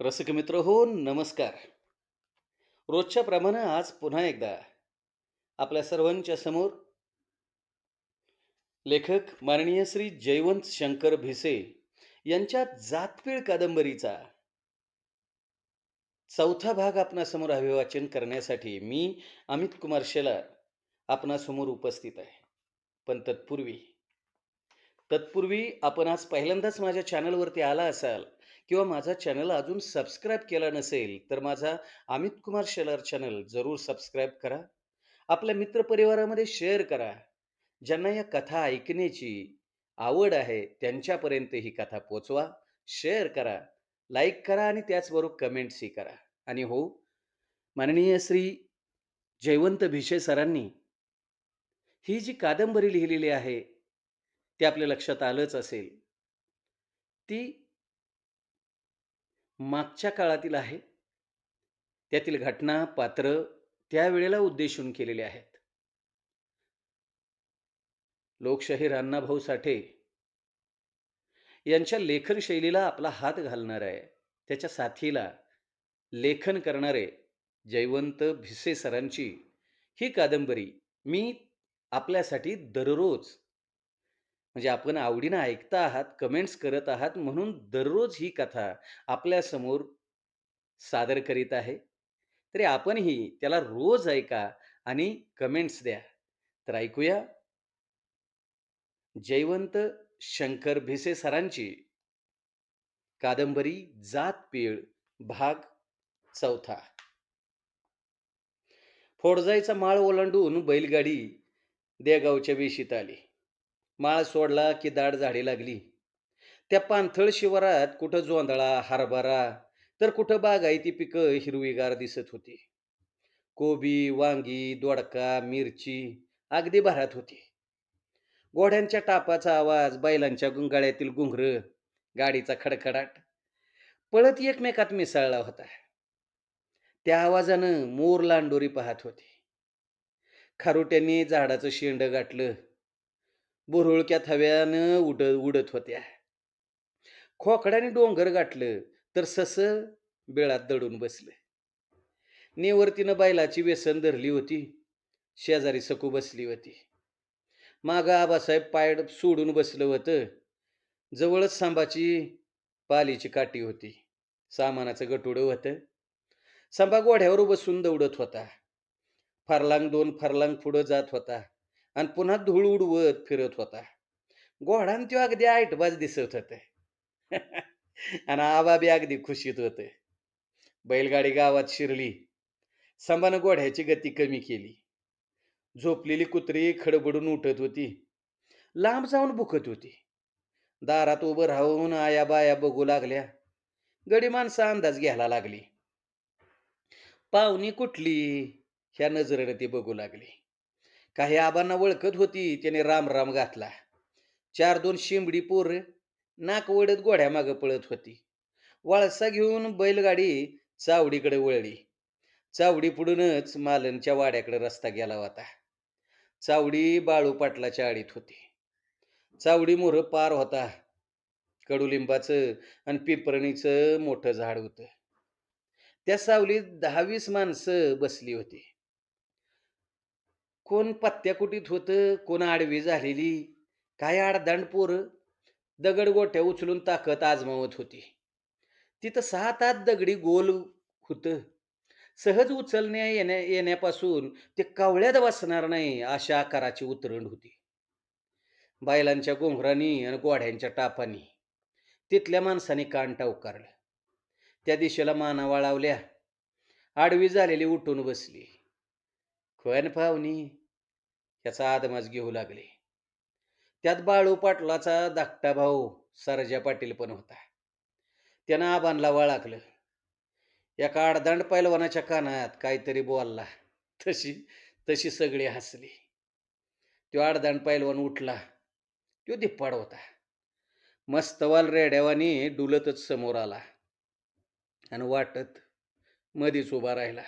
रसिक मित्र हो नमस्कार. रोजच्या प्रमाणे आज पुन्हा एकदा आपल्या सर्वांच्या समोर लेखक माननीय श्री जयवंत शंकर भिसे यांच्या जातपीळ कादंबरीचा चौथा भाग आपणासमोर अभिवाचन करण्यासाठी मी अमित कुमार शेलार आपणासमोर उपस्थित आहे. पण तत्पूर्वी तत्पूर्वी आपण आज पहिल्यांदाच माझ्या चॅनलवरती आला असाल किंवा माझा चॅनल अजून सबस्क्राईब केला नसेल तर माझा अमित कुमार शेलार चॅनल जरूर सबस्क्राईब करा. आपल्या मित्रपरिवारामध्ये शेअर करा. ज्यांना या कथा ऐकण्याची आवड आहे त्यांच्यापर्यंत ही कथा पोचवा. शेअर करा लाईक करा आणि त्याचबरोबर कमेंट्सही करा. आणि हो माननीय श्री जयवंत भिशे सरांनी ही जी कादंबरी लिहिलेली आहे ते आपल्या लक्षात आलंच असेल. ती मागच्या काळातील आहे. त्यातील घटना पात्र त्यावेळेला उद्देशून केलेले आहेत. लोकशाहीर अण्णाभाऊ साठे यांच्या लेखन शैलीला आपला हात घालणार आहे त्याच्या साथीला लेखन करणारे जयवंत भिसे सरांची ही कादंबरी मी आपल्यासाठी दररोज म्हणजे आपण आवडीनं ऐकता आहात कमेंट्स करत आहात म्हणून दररोज ही कथा आपल्यासमोर सादर करीत आहे. तरी आपणही त्याला रोज ऐका आणि कमेंट्स द्या. तर ऐकूया. जयवंत शंकर भिसे सरांची कादंबरी जात पीळ भाग चौथा. फोडजाईचा माळ ओलांडून बैलगाडी देगावच्या वेशीत आली. माळ सोडला की दाट झाडी लागली. त्या पाणथळ शिवारात कुठं जोंधळा हरभरा तर कुठं बागायती पिकं हिरवीगार दिसत होती. कोबी वांगी दोडका मिरची अगदी भरात होती. घोड्यांच्या टापाचा आवाज बैलांच्या गुंगाळ्यातील गुंगर गाडीचा खडखडाट पळत एकमेकात मिसळला होता. त्या आवाजानं मोर लांडोरी पाहत होती. खारुट्यांनी झाडाचं शेंड गाठलं. बुरळक्या थव्यानं उड उडत होत्या. खोकड्याने डोंगर गाठलं तर सस बेळात दडून बसलं. नेवरतीनं बैलाची व्यसन धरली होती. शेजारी सकू बसली होती. माग आबासाहेब पाय सोडून बसलं होतं. जवळच सांबाची पालीची काठी होती. सामानाचं गटुडं होतं. सांबा गोढ्यावर बसून दौडत होता. फरलांग दोन फरलांग पुढं जात होता. आणि पुन्हा धूळ उडवत फिरत होता. गोढान त्यो अगदी आईटबाज दिसत होते. आणि आबा बी अगदी खुशीत होते. बैलगाडी गावात शिरली. संभानं घोड्याची गती कमी केली. झोपलेली कुत्री खडबडून उठत होती. लांब जाऊन भुकत होती. दारात उभं राहून आया बाया बघू लागल्या. गडी माणसं अंदाज घ्यायला लागली. पाहुणी कुठली? ह्या नजरेनं ती बघू लागली. काही आबांना ओळखत होती त्याने राम राम घातला. चार दोन शिंबडी पोर नाक ओढत गोढ्या मागं पळत होती. वळसा घेऊन बैलगाडी चावडीकडे वळली. चावडी पुढूनच मालनच्या वाड्याकडे रस्ता गेला होता. चावडी बाळू पाटलाच्या आडीत होती. चावडी मोर पार होता. कडुलिंबाचं आणि पिंपरणीचं मोठं झाड होतं. त्या सावलीत दहावीस माणसं बसली होती. कोण पत्त्याकुटीत होतं कोण आडवी झालेली काय आडदांड पोरं दगड गोठ्या उचलून ताकद आजमावत होती. तिथं सहा तास दगडी गोल होतं. सहज उचलण्या येण्या येण्यापासून ते कावळ्यात बसणार नाही अशा आकाराची उतरंड होती. बायलांच्या घोंगरांनी आणि गोढ्यांच्या टापांनी तिथल्या माणसाने कान टावकारलं. त्या दिशेला माना वाळावल्या. आडवी झालेली उठून बसली. खण पाहुणी याचा आदमाज घेऊ लागले. त्यात बाळू पाटलाचा धाकटा भाऊ सरजा पाटील पण होता. त्यानं आबांना वळाकलं एका आडदांड पैलवानाच्या कानात काहीतरी बोलला. तशी तशी सगळी हसली. तो आडदांड पैलवान उठला. तो धिप्पाड होता. मस्तवाल रेड्यावानी डुलतच समोर आला. आणि वाटत मधीच उभा राहिला.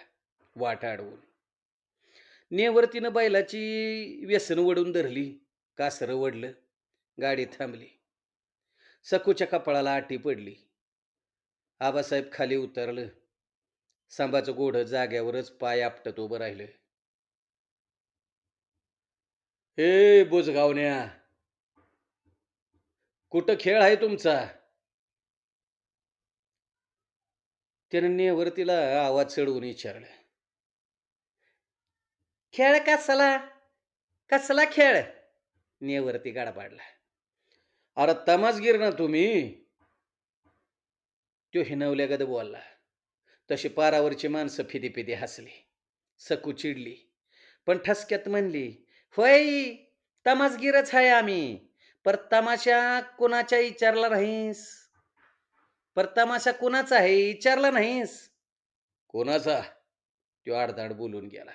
वाट अडवून. नेवरतीनं बैलाची व्यसन वडून धरली कासरं वडलं गाडी थांबली. सकूच्या कपाळाला आटी पडली. आबासाहेब खाली उतरलं. सांबाचं गोढ जाग्यावरच पाय आपटत उभं राहिलं. हे बुजगावण्या! कुठं खेळ आहे तुमचा? त्यानं नेवरतीला आवाज चढवून विचारलं. खेळ कसला कसला खेळ? नेवरती गाडा पाडला. अरे तमासगीर ना तुम्ही. तो हिनवल्यागत बोलला. तशी पारावरची माणसं फिदी फिदी हसली. सकू चिडली. पण ठसक्यात म्हणली होय तमासगीरच आहे आम्ही. पर तमाशा कुणाच्या विचारला नाहीस? पर तमाशा कुणाचा आहे विचारला नाहीस? कोणाचा? तो आडदाड बोलून गेला.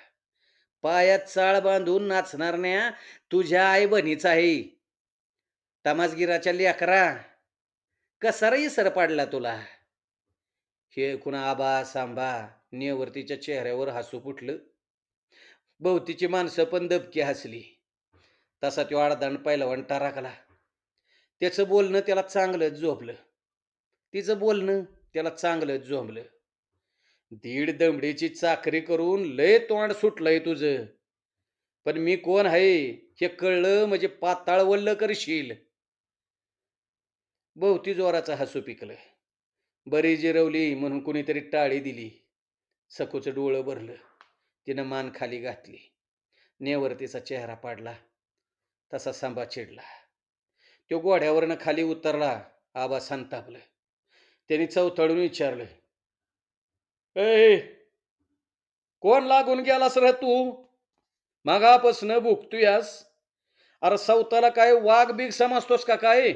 पायात चाळ बांधून नाचणारण्या तुझ्या आई बहिणीचा आहे. तमासगिराच्या लेकरा कसा सर पाडला तुला? हे कुणा आबा सांबा नेवरतीच्या चेहऱ्यावर हसू फुटलं. भोवतीची माणसं पण दबकी हसली. तसा तो आडदांड पहिलवान टाराकला त्याचं बोलणं त्याला चांगलंच झोपलं. तिचं बोलणं त्याला चांगलंच झोंबलं. दीड दमडीची चाकरी करून लय तोंड सुटलंय तुझं. पण मी कोण आहे हे कळलं म्हणजे पाताळ वल्ल करशील. भोवती जोराचं हसू पिकलं. बरी जिरवली म्हणून कुणीतरी टाळी दिली. सखूचं डोळं भरलं. तिनं मान खाली घातली. नेवरतीचा चेहरा पाडला. तसा सांबा चिडला. तो गोढ्यावरनं खाली उतरला. आबा संतापलं. त्यांनी चौथळून विचारलं ए कोण लागून गेलास रे तू? मागापासनं भुकतोयास अरे सौताला काय वाघ बीग समजतोस का काय?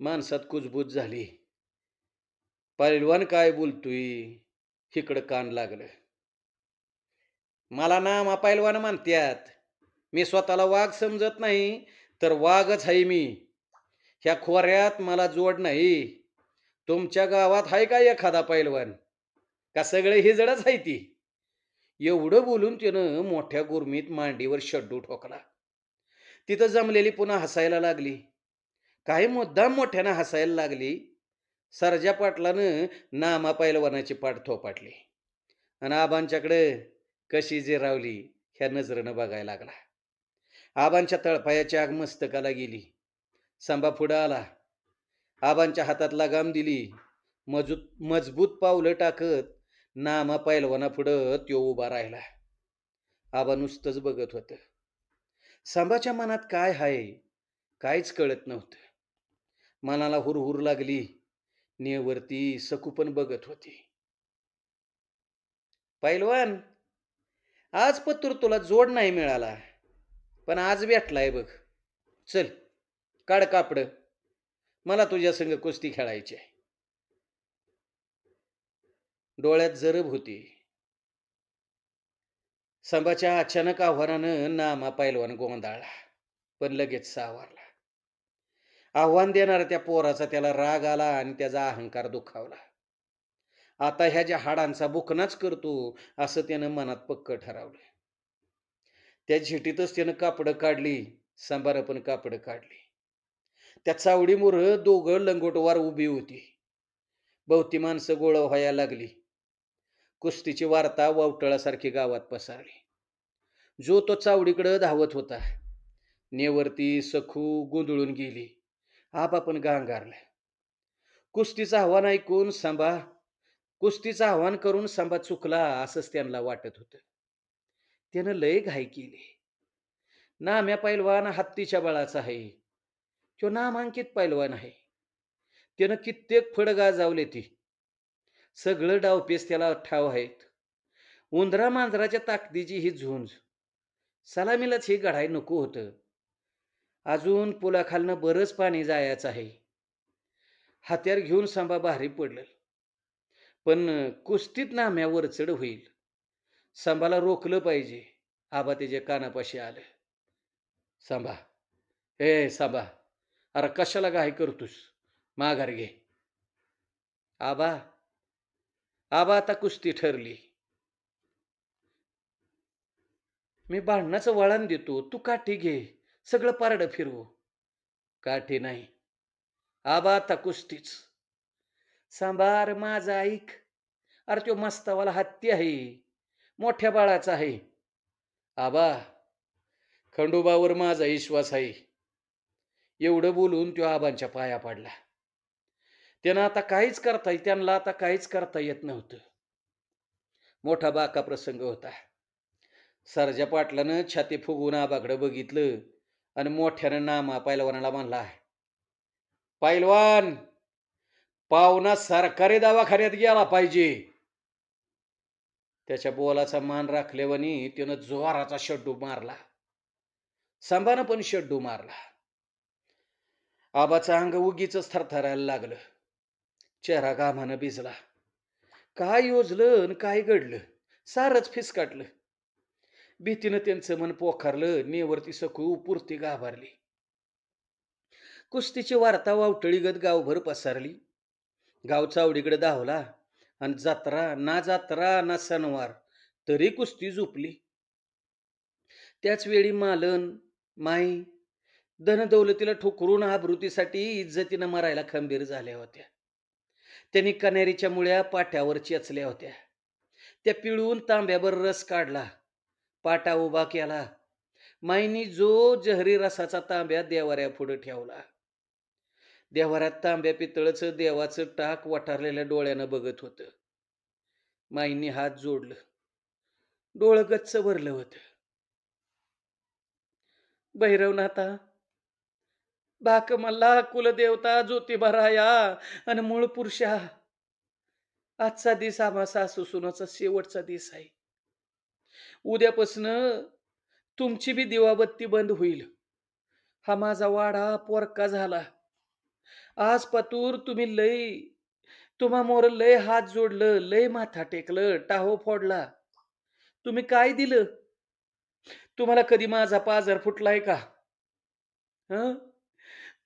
माणसात कुजबूज झाली. पैलवान काय बोलतोय? इकडं कान लागलं. मला ना मा पैलवान म्हणत्यात मी स्वतःला वाघ समजत नाही तर वाघच आहे मी. ह्या खोऱ्यात मला जोड नाही. तुमच्या गावात आहे का एखादा पैलवान? का सगळे हिजडच आहे ती? एवढं बोलून तिनं मोठ्या गुरमीत मांडीवर शड्डू ठोकला. तिथं जमलेली पुन्हा हसायला लागली. काही मुद्दाम मोठ्यानं हसायला लागली. सरजा पाटलानं नामा पैलवानाची पाठ थोपाटली. आणि आबांच्याकडे कशी जिरावली ह्या नजरेनं बघायला लागला. आबांच्या तळपायाची आग मस्तकाला गेली. सांबा पुढं आला. आबांच्या हातात लगाम दिली. मजूत मजबूत पावलं टाकत नामा पैलवाना पुढं त्यो उभा राहिला. आबा नुसतंच बघत होतं. सांबाच्या मनात काय हाय काहीच कळत नव्हतं. मनाला हुरहुर लागली. नेवरती सकू बघत होती. पैलवान आज पत्र तुला जोड नाही मिळाला. पण आज भेटलाय बघ. चल काढ कापड. मला तुझ्या संग कुस्ती खेळायची आहे. डोळ्यात जरब होती. संभाच्या अचानक आव्हानानं नामा पैलवान गोंधाळला पण लगेच सावरला. आव्हान देणारा त्या पोराचा त्याला राग आला आणि त्याचा अहंकार दुखावला. आता ह्या ज्या हाडांचा बुकनाच करतो असं त्यानं मनात पक्क ठरवलं. त्या झिटीतच त्यानं कापडं काढली सांबार पण कापडं काढली. त्या चावडीमुळं दोघं लंगोटवार उभी होती. भोवती माणसं गोळा व्हायला लागली. कुस्तीची वार्ता वावटळासारखी गावात पसरली. जो तो चावडीकडं धावत होता नेवरती सखू गोंधळून गेली. आप आपण गांगारला कुस्तीचं आव्हान ऐकून सांबा कुस्तीचं आव्हान करून सांबा चुकला असंच त्यांना वाटत होतं. त्यानं लय घाई केली. ना नाम्या पैलवान हत्तीच्या बळाचा आहे. तो नामांकित पैलवान आहे. त्यानं कित्येक फड गाजावले ती. सगळं डावपेस त्याला ठाव आहेत. उंदरा मांजराच्या ताकदीची ही झुंज. सलामीलाच हे गढाय नको होतं. अजून पुलाखालनं बरंच पाणी जायचं आहे. हात्यार घेऊन सांबा भारी पडलं. पण कुस्तीत नाम्यावर चढ होईल. सांबाला रोखलं पाहिजे. आबा त्याच्या कानापाशी आलं. सांबा. ए सांबा. अरे कशाला काय करतोस? माघार घे. आबा आबा आता कुस्ती ठरली. मी भांडणाचं वळण देतो. तू काठी घे. सगळं पारडं फिरवू. काठी नाही. आबा आता कुस्तीच. सांबार माझा ऐक. अरे तो मस्तावाला हत्ती आहे. मोठ्या बाळाचा आहे. आबा खंडोबावर माझा विश्वास आहे. एवढं बोलून तो आबांच्या पाया पडला. त्यानं आता काहीच करता त्यांना आता काहीच करता येत नव्हतं. मोठा बाका प्रसंग होता. सरजा पाटलानं छाती फुगून आबाकडे बघितलं आणि मोठ्यानं नामा पैलवानाला म्हणला पैलवान पाहुणा सरकारी दवाखान्यात गेला पाहिजे. त्याच्या बोलाचा मान राखल्यावानी त्यानं जोराचा शड्डू मारला. सांबानं पण शड्डू मारला. आबाचं अंग उगीच थरथरायला लागलं. चेहरा घामानं भिजला. काय योजलं आणि काय घडलं? सारच फिसकाटलं भीतीनं त्यांचं मन पोखारलं नेवरती सकू पुरती गाभारली. कुस्तीची वार्ता वावटळीगत गावभर पसरली. गाव चावडीकडे धावला आणि जात्रा ना जात्रा ना सणवार तरी कुस्ती झोपली त्याच वेळी मालन माई धनदौलतीला ठोकरून आबृतीसाठी इज्जतीनं मरायला खंबीर झाल्या होत्या. त्यांनी कनेरीच्या मुळ्या पाट्यावर चेचल्या होत्या. त्या पिळून तांब्यावर रस काढला. पाटा उभा केला. माईनी जो जहरी रसाचा तांब्या देवाऱ्या पुढे ठेवला. देवाऱ्यात तांब्या पितळचं देवाचं टाक वाटारलेल्या डोळ्यानं बघत होतं. माईंनी हात जोडलं. डोळं गच्च भरलं होतं. भैरवनाथा बाक मला कुलदेवता ज्योतिबाराया आणि मूळ पुरुषा. आजचा दिस आम्हा सासू सुनाचा शेवटचा दिस आहे. उद्यापासनं तुमची बी दिवाबत्ती बंद होईल. हा माझा वाडा पोरका झाला. आज पातूर तुम्ही लय तुम्हा मोर लय हात जोडलं लय माथा टेकलं टाहो फोडला. तुम्ही काय दिलं? तुम्हाला कधी माझा पाजर फुटलाय का? हं?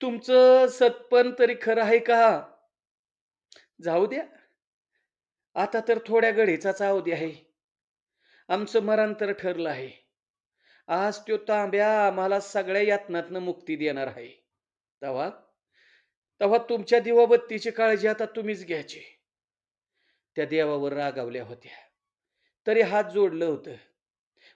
तुमचं सतपण तरी खरं आहे का? जाऊ द्या. आता तर थोड्या घडीचाच अवधी आहे. आमचं मरण तर ठरलं आहे. आज त्यो तांब्या आम्हाला सगळ्या यातनातनं मुक्ती देणार आहे. तेव्हा तेव्हा तुमच्या दिवाबत्तीची काळजी आता तुम्हीच घ्यायची. त्या देवावर रागावल्या होत्या. तरी हात जोडलं होतं.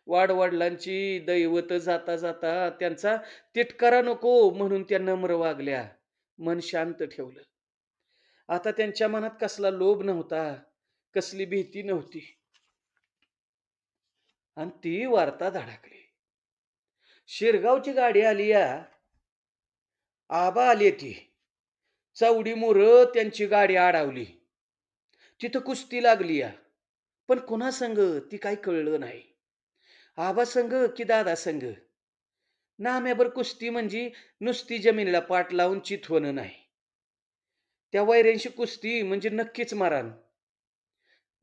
वाडवडिलांची दैवत जाता जाता त्यांचा तिटकारा नको म्हणून त्या नम्र वागल्या. मन शांत ठेवलं. आता त्यांच्या मनात कसला लोभ नव्हता कसली भीती नव्हती. आणि ती वार्ता धडकली. शिरगावची गाडी आली या. आबा आली ती. चावडी मोर त्यांची गाडी अडवली तिथं कुस्ती लागली या. पण कुणा संग ती काही कळलं नाही. आबा संघ की दादा संघ? नाम्याबर कुस्ती म्हणजे नुसती जमिनीला पाठ लावून चित होणं नाही. त्या वैऱ्यांशी कुस्ती म्हणजे नक्कीच मारण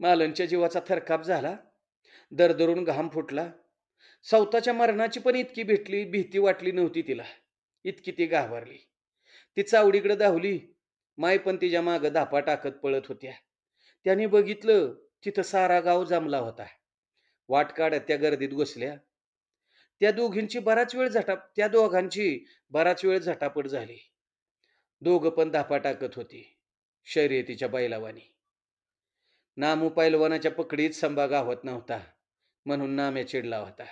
मालनच्या जीवाचा थरकाप झाला दरदरून घाम फुटला. सौताच्या मरणाची पण इतकी भेटली भीती वाटली नव्हती तिला. इतकी ती घाबरली. ती चावडीकडे धावली. माय पण तिच्या मागं धापा टाकत पळत होत्या. त्याने बघितलं तिथं सारा गाव जमला होता. वाट काढत त्या गर्दीत घुसल्या. त्या दोघींची बराच वेळ झटा त्या दोघांची बराच वेळ झटापट झाली. दोघं पण धापा टाकत होती शर्यतीच्या बैलावानी. नामू पैलवानाच्या पकडीत संभा गावत नव्हता म्हणून नाम्या चिडला होता.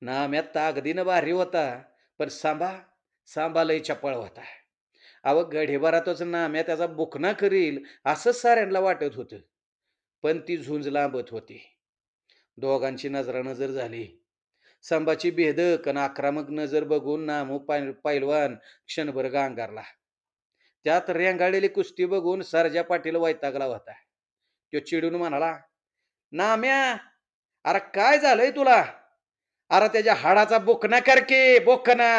नाम्यात तागदीनं भारी होता पण सांबा सांबा लय चपळ होता. अव गढेभरातच नाम्या त्याचा बुकना करील असंच साऱ्यांना वाटत होतं पण ती झुंज लांबत होती. दोघांची नजरानजर झाली. संभाची भेदक आणि आक्रमक नजर बघून नामू पैलवान क्षणभर गांगारला. त्यात रेंगाळलेली कुस्ती बघून सरजा पाटील वैतागला होता. तो चिडून म्हणाला नाम्या अरे काय झालंय तुला? अरे त्याच्या हाडाचा बोकना करके बोकना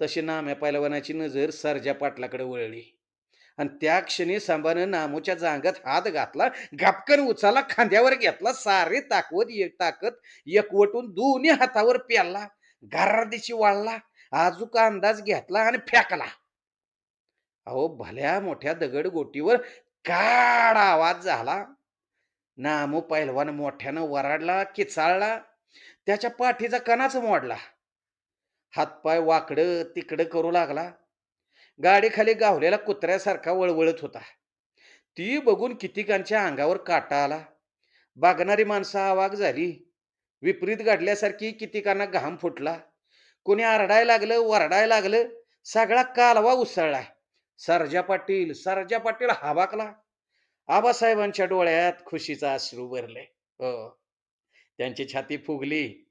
तशी नाम्या पैलवानाची नजर सरजा पाटलाकडे वळली. आणि त्या क्षणी सांबानं नामूच्या जांगात हात घातला गपकन उचाला खांद्यावर घेतला सारे ताकवत एक ताकद एकवटून दोन्ही हातावर प्याला गारादिशी वाळला आजूक अंदाज घेतला आणि फेकला. अहो भल्या मोठ्या दगड गोटीवर काड आवाज झाला. नामू पैलवान मोठ्यानं वराडला किचाळला त्याच्या पाठीचा कणाच मोडला. हातपाय वाकडं तिकडं करू लागला. गाडीखाली गावलेला कुत्र्यासारखा वळवळत होता. ती बघून कितीकांच्या अंगावर काटा आला. बागणारी माणसं आवाग झाली. विपरीत घडल्यासारखी कितीकांना घाम फुटला. कोणी आरडाय लागलं वरडाय लागलं. सगळा कालवा उसळला. सरजा पाटील सरजा पाटील हाबाकला. आबासाहेबांच्या डोळ्यात खुशीचा अश्रू भरले. हो. त्यांची छाती फुगली.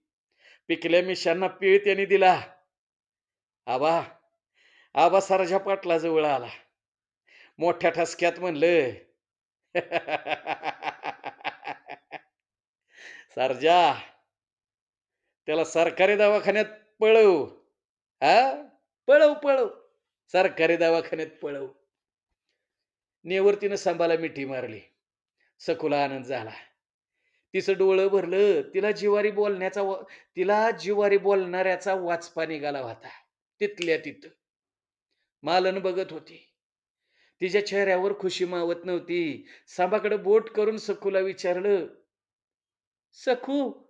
पिकल्या मिशांना पीळ त्यांनी दिला. आबा आबा सरजा पाटला जवळ आला. मोठ्या ठसक्यात म्हणलं सरजा त्याला सरकारी दवाखान्यात पळव हा? पळव पळव सरकारी दवाखान्यात पळव. नेवरतीनं संभाला मिठी मारली. सखुला आनंद झाला. तिचं डोळं भरलं. तिला जिवारी बोलण्याचा तिला जिवारी बोलणाऱ्याचा वाचपा निघाला होता. तिथल्या तिथं. मालन बघत होती. तिच्या चेहऱ्यावर खुशी मावत नव्हती. सांबाकडे बोट करून सखूला विचारलं सखू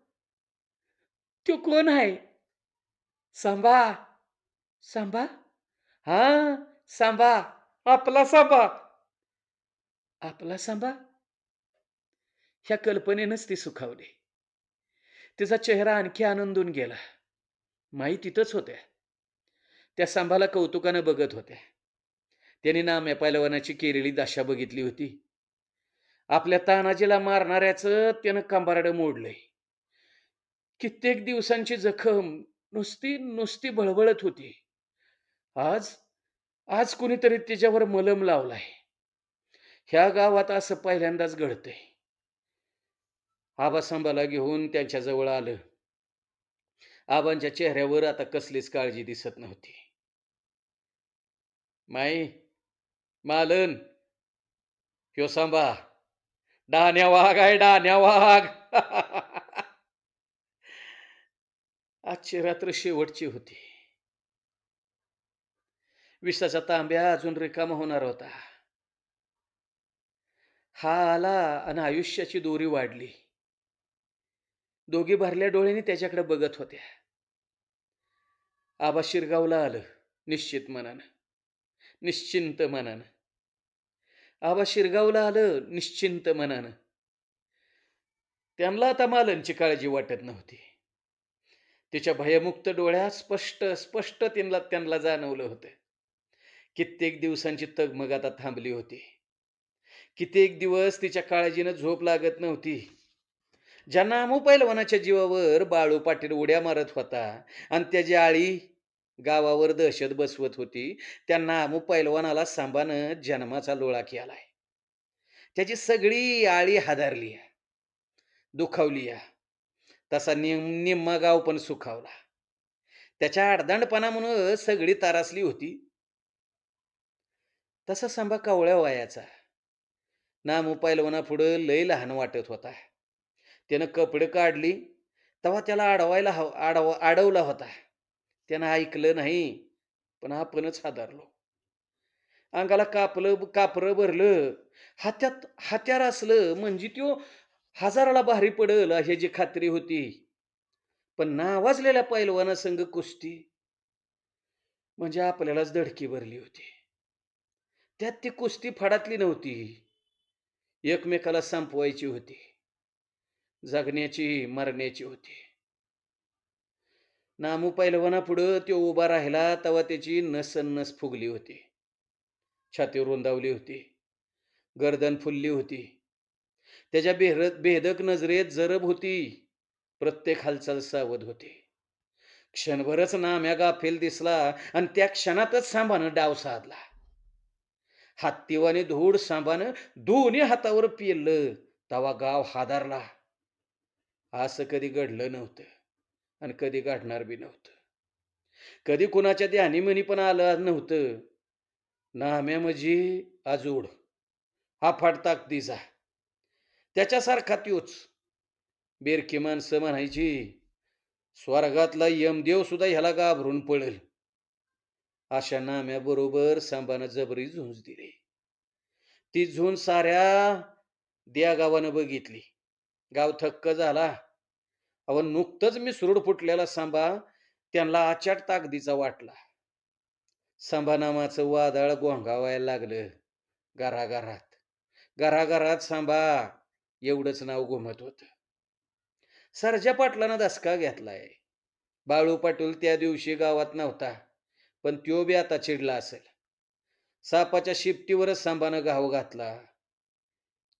तो कोण आहे? सांबा. सांबा? हा सांबा आपला सांबा. आपला सांबा? ह्या कल्पनेनंच ती सुखावली. तिचा चेहरा आणखी आनंदून गेला. माई तिथंच होत्या. त्या सांभाला कौतुकानं बघत होत्या. त्यांनी नाम्या पैलवानाची केलेली दशा बघितली होती. आपल्या तानाजीला मारणाऱ्याचं त्यानं कंबारडं मोडलंय. कित्येक दिवसांची जखम नुसती नुसती बळबळत होती. आज आज कुणीतरी तिच्यावर मलम लावलाय. ह्या गावात असं पहिल्यांदाच घडतंय. आबासांबाला घेऊन त्यांच्याजवळ आलं. आबांच्या चेहऱ्यावर आता कसलीच काळजी दिसत नव्हती. माई मालन ह्यो सांबा डाण्या वाघ आहे डाण्या वाघ. आजची रात्र शेवटची होती. विसाचा तांब्या अजून रिकामा होणार होता. हा आला आणि आयुष्याची दोरी वाढली. दोघी भरल्या डोळ्यांनी त्याच्याकडे बघत होत्या. आबा शिरगावला आलं निश्चित मनानं. निश्चिंत मनानं. आबा शिरगावला आलं निश्चिंत मनानं. त्यांना आता मालनची काळजी वाटत नव्हती. तिच्या भयमुक्त डोळ्यात स्पष्ट स्पष्ट त्यांना त्यांना जाणवलं होतं. कित्येक दिवसांची तगमग आता थांबली होती. कित्येक दिवस तिच्या काळजीनं झोप लागत नव्हती. ज्यांना अमू पैलवानाच्या जीवावर बाळू पाटील उड्या मारत होता आणि त्याची आळी गावावर दहशत बसवत होती. त्यांना नामू पैलवानाला सांबानं जन्माचा लोळा केलाय त्याची सगळी आळी हादारली दुखावली या तसा निम निम्मा गाव पण सुखावला. त्याच्या आडदांडपणामुळं सगळी तारासली होती. तसा सांबा कावळ्या वयाचा नामू पैलवाना पुढं लय लहान वाटत होता. त्यानं कपडे काढली. तेव्हा त्याला अडवायला हव आडव अडवला होता. त्यानं ऐकलं नाही पण आपणच हादारलो. अंगाला कापलं कापरं भरलं. हात्यात हात्यार असलं म्हणजे त्यो हजाराला भारी पडल ह्याची खात्री होती. पण नावाजलेल्या पैलवानासंग कुस्ती म्हणजे आपल्यालाच धडकी भरली होती. त्यात ती कुस्ती फाडातली नव्हती. एकमेकाला संपवायची होती. जगण्याची मरण्याची होती. नामू पैलवाना पुढं तो उभा राहिला तेव्हा त्याची नस नस फुगली होती. छाती रुंदावली होती. गर्दन फुलली होती. त्याच्या बेहर भेदक नजरेत जरब होती. प्रत्येक हालचाल सावध होती. क्षणभरच नाम्या गाफेल दिसला आणि त्या क्षणातच सांबानं डाव साधला. हत्तीवाने धूड सांबानं दोन्ही हातावर पिरलं तवा गाव हादारला. असं कधी घडलं नव्हतं. आणि कधी गाठणार बी नव्हतं. कधी कुणाच्या ध्यानीमनी पण आलं नव्हतं. नाम्या म्हणजे आजूड हा फाटताक दिसा त्याच्यासारखा त्योच. बेरकी माणसं म्हणायची स्वर्गातला यमदेव सुद्धा ह्याला घाबरून पळेल. अशा नाम्याबरोबर सांबानं जबरी झुंज दिली. ती झुंज साऱ्या द्या गावानं बघितली. गाव थक्क झाला. अहो नुकतंच मी सुरूड फुटलेला सांबा त्यांना आचाट ताकदीचा वाटला. सांबा नामाचं वादळ गोंगावायला लागलं घराघरात. घराघरात सांबा एवढंच नाव घुमत होतं. सरजा पाटलानं दसका घेतलाय. बाळू पाटील त्या दिवशी गावात नव्हता पण त्यो बी आता चिडला असेल. सापाच्या शिपटीवरच सांबानं घाव घातला.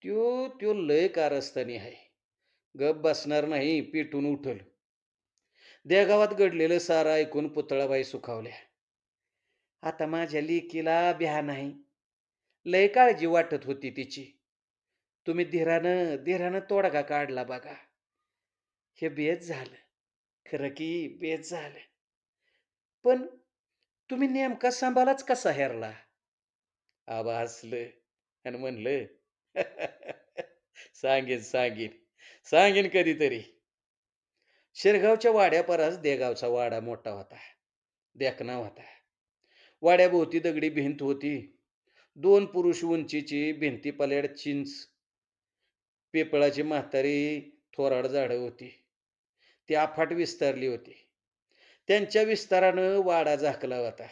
त्यो त्यो लय कारस्थानी आहे. गप बसणार नाही पिटून उठल. देगावात घडलेलं सारं ऐकून पुतळाबाई सुखावल्या. आता माझ्या लेकीला ब्या नाही. लय काळजी वाटत होती तिची. तुम्ही धीरानं धीरानं तोडगा काढला बघा. हे बेच झालं. खरं की बेच झालं. पण तुम्ही नेमका सांभाळाच कसा हेरला? आबा हसलं आणि म्हणलं सांगेन सांगेन. सांगेन कधीतरी. शिरगावच्या वाड्यापरास देगावचा वाडा मोठा होता. देखना होता. वाड्याभोवती दगडी भिंत होती. दोन पुरुष उंचीची भिंती पल्याड चिंच. पिपळाची म्हातारी थोराड झाडं होती. ती अफाट विस्तारली होती. त्यांच्या विस्तारानं वाडा झाकला होता.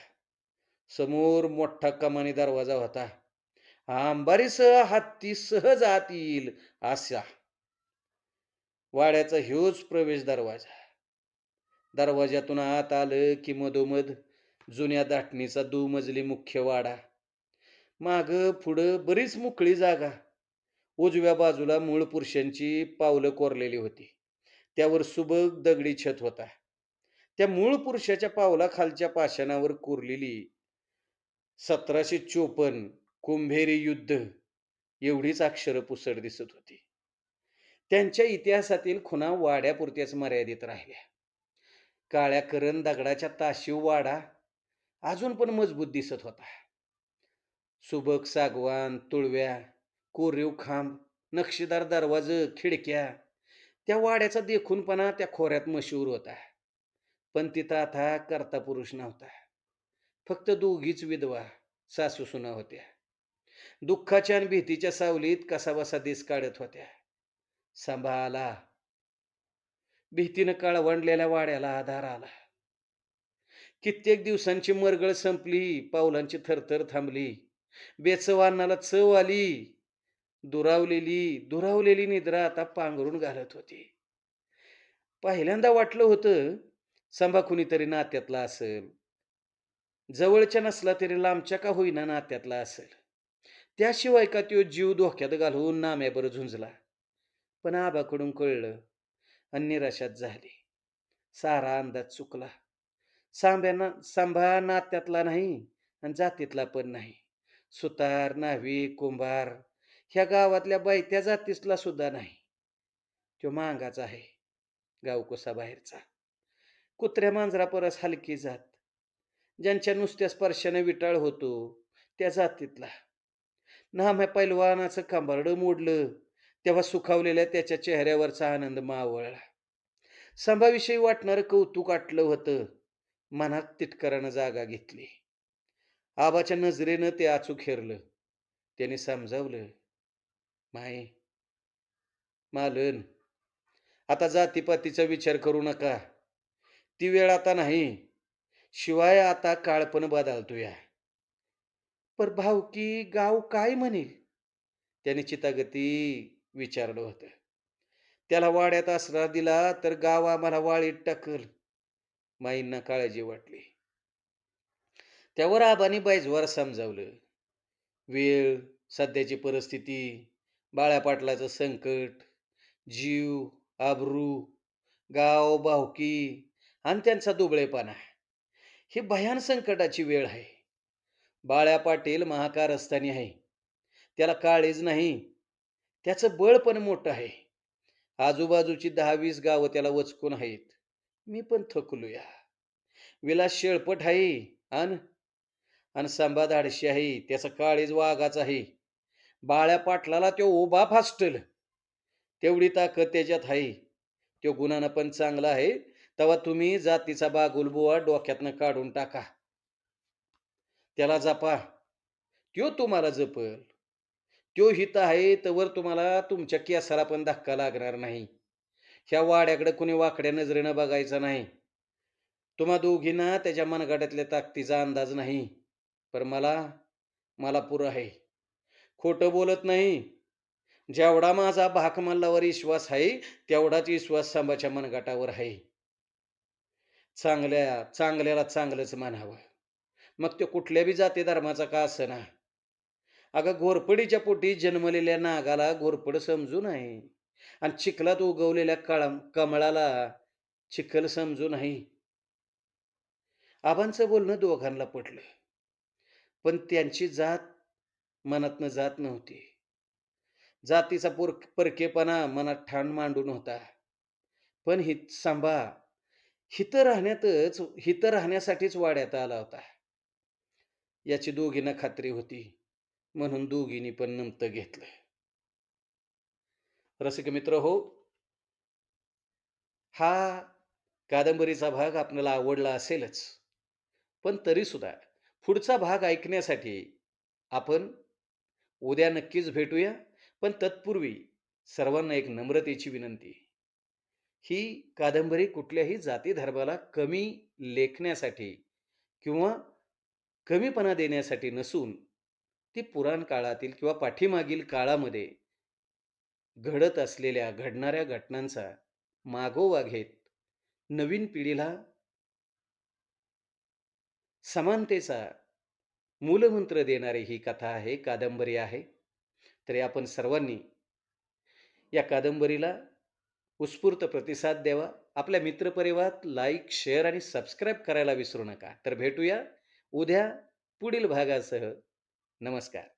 समोर मोठा कमानी दरवाजा होता. आंबारीसह हत्ती सहज आत येईल असा. वाड्याचा ह्योच प्रवेश दरवाजा. दरवाज्यातून आत आलं की मधोमध जुन्या दाटणीचा दुमजली मुख्य वाडा. माग पुढं बरीच मोकळी जागा. उजव्या बाजूला मूळ पुरुषांची पावलं कोरलेली होती. त्यावर सुबक दगडी छत होता. त्या मूळ पुरुषाच्या पावलाखालच्या पाषाणावर कोरलेली सतराशे चोपन्न कुंभेरी युद्ध एवढीच अक्षरं पुसट दिसत होती. त्यांच्या इतिहासातील खुणा वाड्यापुरत्याच मर्यादित राहिल्या. काळ्या करण दगडाच्या ताशीव वाडा अजून पण मजबूत दिसत होता. सुबक सागवान तुळव्या कोरीव खांब नक्षीदार दरवाज खिडक्या त्या वाड्याचा देखूनपणा त्या खोऱ्यात मशहूर होता. पण तिथं आता करता पुरुष नव्हता. फक्त दोघीच विधवा सासू सुना होत्या. दुःखाच्या आणि भीतीच्या सावलीत कसाबसा दिस काढत होत्या. सांभाळाला. भीतीनं काळवंडलेल्या वाड्याला आधार आला. कित्येक दिवसांची मरगळ संपली पावलांची थरथर थांबली. बेचवानाला अन्नाला चव आली. दुरावलेली दुरावलेली निद्रा आता पांघरून घालत होती. पहिल्यांदा वाटलं होतं संभा कुणीतरी नात्यातला असेल. जवळच्या नसला तरी लांबच्या का होईना नात्यातला असेल. त्याशिवाय का तो जीव धोक्यात घालून नाम्याबर झुंजला? पण आबाकडून कळलं आणि निराशात झाली. सारा अंदाज चुकला. सांब्याना सांभा नात्यातला नाही आणि जातीतला पण नाही. सुतार न्हावी कुंभार ह्या गावातल्या बैत्या जातीतला सुद्धा नाही. तो मांगाचा आहे गावकोसा बाहेरचा. कुत्र्या मांजरा परस हलकी जात. ज्यांच्या नुसत्या स्पर्शाने विटाळ होतो त्या जातीतला. नाम्या पैलवानाचं कंबरडं मोडलं. तेव्हा सुखावलेल्या त्याच्या चेहऱ्यावरचा आनंद मावळला. संभाविषयी वाटणारं कौतुक आटलं होतं. मनात तिटकरानं जागा घेतली. आबाच्या नजरेनं ते आचूक हेरलं. त्याने समजावलं माय मालन आता जातीपातीचा विचार करू नका. ती वेळ आता नाही. शिवाय आता काळ पण बदलतोया. पर भावकी गाव काय म्हणेल? त्याने चितागती विचारलं होतं. त्याला वाड्यात आसरा दिला तर गाव आम्हाला वाळीत टाकल. माईंना काळजी वाटली. त्यावर आबानी बैजवार समजावलं. वेळ सध्याची परिस्थिती बाळ्या पाटलाचं संकट जीव आबरू गाव भावकी आणि त्यांचा दुबळेपणा. ही भयान संकटाची वेळ आहे. बाळ्या पाटील महाकारस्थानी आहे. त्याला काळीज नाही. त्याचं बळ पण मोठं आहे. आजूबाजूची दहा वीस गावं त्याला वचकून आहेत. मी पण थकलूया. विलास शेळपट आहे अन आणि सांबा धाडशी आहे. त्याचा काळीज वाघाचा आहे. बाळ्या पाटलाला तो उभा फास्टल. तेवढी ताकद त्याच्यात आहे. तो गुणानं पण चांगला आहे. तेव्हा तुम्ही जातीचा बागुलबुवा डोक्यातनं काढून टाका. त्याला जपा. त्यो तुम्हाला जपल. त्यो हित आहे तवर तुम्हाला तुमच्या केसाला पण धक्का लागणार नाही. ह्या वाड्याकडे कुणी वाकड्या नजरेनं बघायचं नाही. तुम्हा दोघींना त्याच्या मनगाड्यातल्या ताकदीचा अंदाज नाही. पर मला मला पुरं आहे. खोटं बोलत नाही. जेवढा माझा भाकमल्लावर विश्वास आहे तेवढाच विश्वास सांबाच्या मनगाटावर आहे. चांगल्या चांगल्याला चांगलंच म्हणावं मग तो कुठल्या बी जाती धर्माचा का असं ना? अगं घोरपडीच्या पोटी जन्मलेल्या नागाला घोरपड समजू नाही. आणि चिखलात उगवलेल्या कळम कमळाला चिखल समजू नाही. आबांचं बोलणं दोघांना पटलं. पण त्यांची जात मनातनं जात नव्हती. जातीचा पोर परकेपणा मनात ठाण मांडून होता. पण हित सांभा हितं राहण्यातच हित राहण्यासाठीच वाड्यात आला होता. याची दोघींना खात्री होती. म्हणून दोघींनी पण नमतं घेतलं रसिक मित्र हो हा कादंबरीचा भाग आपल्याला आवडला असेलच. पण तरी सुद्धा पुढचा भाग ऐकण्यासाठी आपण उद्या नक्कीच भेटूया. पण तत्पूर्वी सर्वांना एक नम्रतेची विनंती. ही कादंबरी कुठल्याही जाती धर्माला कमी लेखण्यासाठी किंवा कमीपणा देण्यासाठी नसून ती पुराण काळातील किंवा पाठीमागील काळामध्ये घडत असलेल्या घडणाऱ्या घटनांचा मागोवा घेत नवीन पिढीला समानतेचा मूलमंत्र देणारी ही कथा आहे कादंबरी आहे. तरी आपण सर्वांनी या कादंबरीला उत्स्फूर्त प्रतिसाद द्यावा. आपल्या मित्रपरिवारात लाईक शेअर आणि सबस्क्राईब करायला विसरू नका. तर भेटूया उद्या पुढील भागासह. नमस्कार.